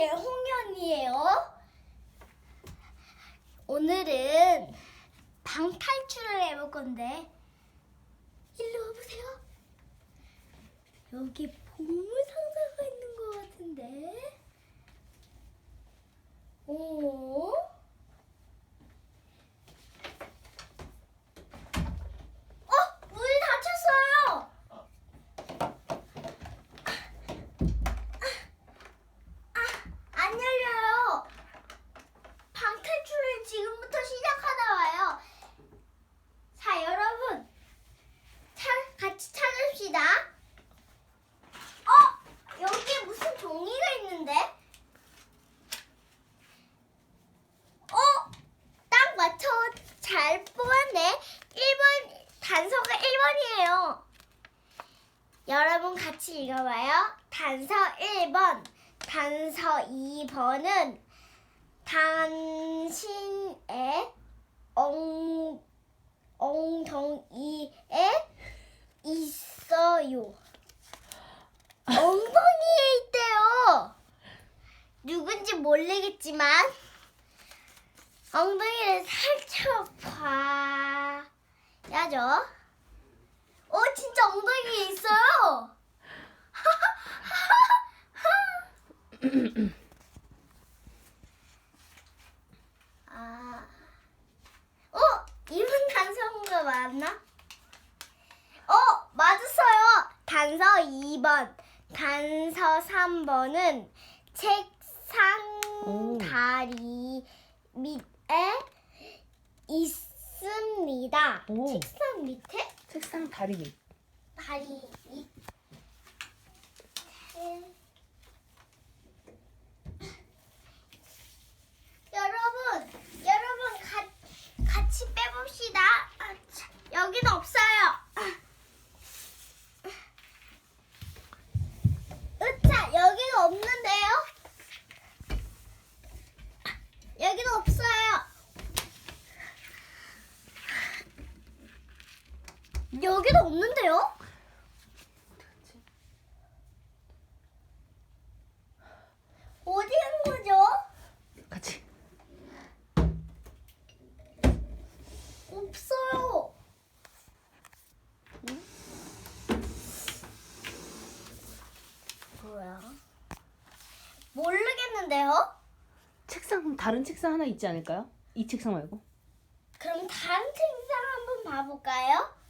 안녕하세요. 홍현이에요. 오늘은 방 탈출을 해볼 건데 일로 와보세요. 여기 보물 상자가 있는 것 같은데. 오? 어, 문이 닫혔어요. 안 열려요. 방탈출을 지금부터 시작하나 봐요. 자, 여러분. 차, 같이 찾읍시다. 어? 여기 무슨 종이가 있는데? 어? 딱 맞춰 잘 뽑았네. 1번, 단서가 1번이에요. 여러분 같이 읽어봐요. 단서 1번, 단서 2번은 당신의 엉, 엉덩이에 있어요. 엉덩이에 있대요. 누군지 모르겠지만 엉덩이를 살펴봐야죠. 어, 진짜 엉덩이에 있어요. 아, 어, 이분 맞나? 어, 맞았어요. 단서 2번, 단서 3번은 책상 오. 다리 밑에 있습니다. 오. 책상 밑에? 책상 다리 밑. 다리 밑에. 여러분, 여러분 가, 같이 빼봅시다. 아, 자, 여기는 없어요. 으차, 여기는 없는데요? 여기는 없어요. 여기도 없는데요? 어디 간 거죠? 같이. 없어요. 뭐야? 모르겠는데요? 책상 다른 책상 하나 있지 않을까요? 이 책상 말고. 그럼 다른 책상 한번 봐볼까요?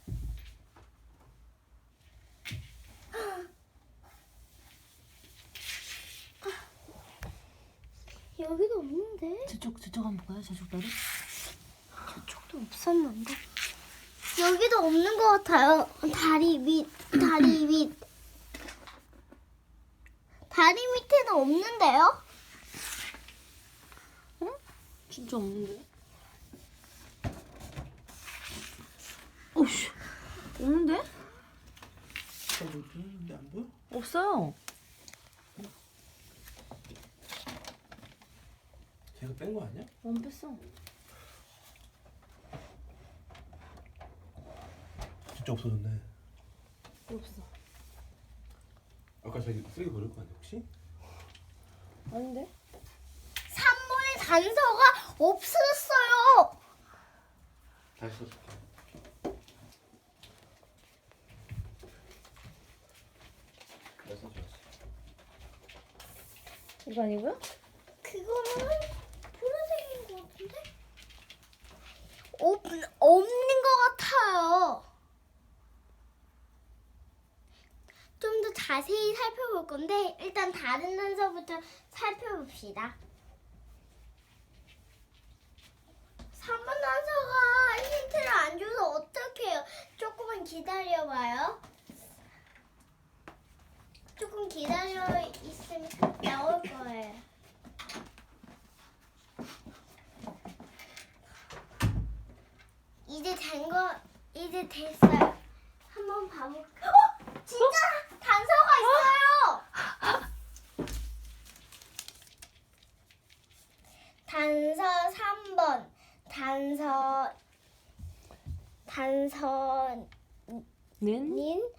여기도 없는데? 저쪽 저쪽 한번 볼까요? 저쪽 다리. 저쪽도 없었는데. 여기도 없는 것 같아요. 다리 밑, 다리 밑. 다리 밑에는 없는데요? 진짜 없는데. 오씨. 없는데? 뭐 있는데 안 보여? 없어요. 걔가 뺀 거 아니야? 안 뺐어. 진짜 없어졌네. 없어. 아까 자기 쓰레기 버릴 거 아니야 혹시? 아닌데? 3번의 단서가 없어졌어요. 다시 써줄게. 내가. 이거 아니고요? 그거는 보라색인 것 같은데? 없, 없는 것 같아요. 좀 더 자세히 살펴볼 건데 일단 다른 단서부터 살펴봅시다. 3번 단서가 힌트를 안 줘서 어떡해요. 조금만 기다려봐요. 조금 기다려 있으면 나올 거예요. 이제 된 거, 이제 됐어요. 한번 봐볼까? 어? 진짜 단서가 있어요! 단서 3번. 단서, 단서닌 는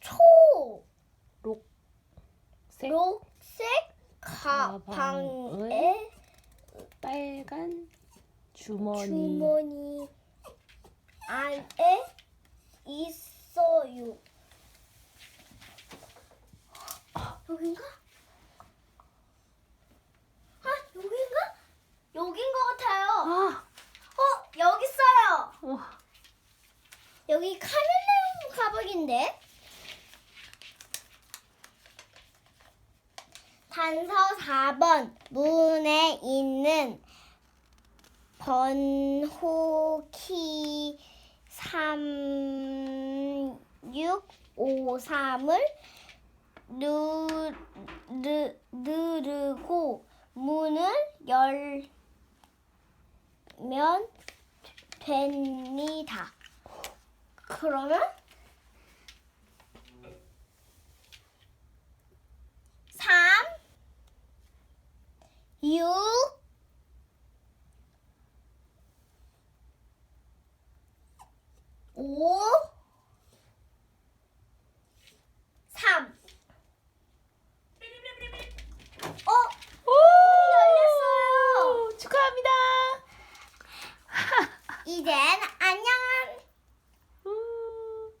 초. 록. 녹색 가방에 빨간 주머니. 주머니 안에 있어요. 여긴가? 아 여긴가? 여긴 것 같아요. 아, 어 여기 있어요. 와. 여기 가방인데. 단서 4번 문에 있는 번호키 3653을 누, 누, 누르고 문을 열면 됩니다. 그러면 you? Or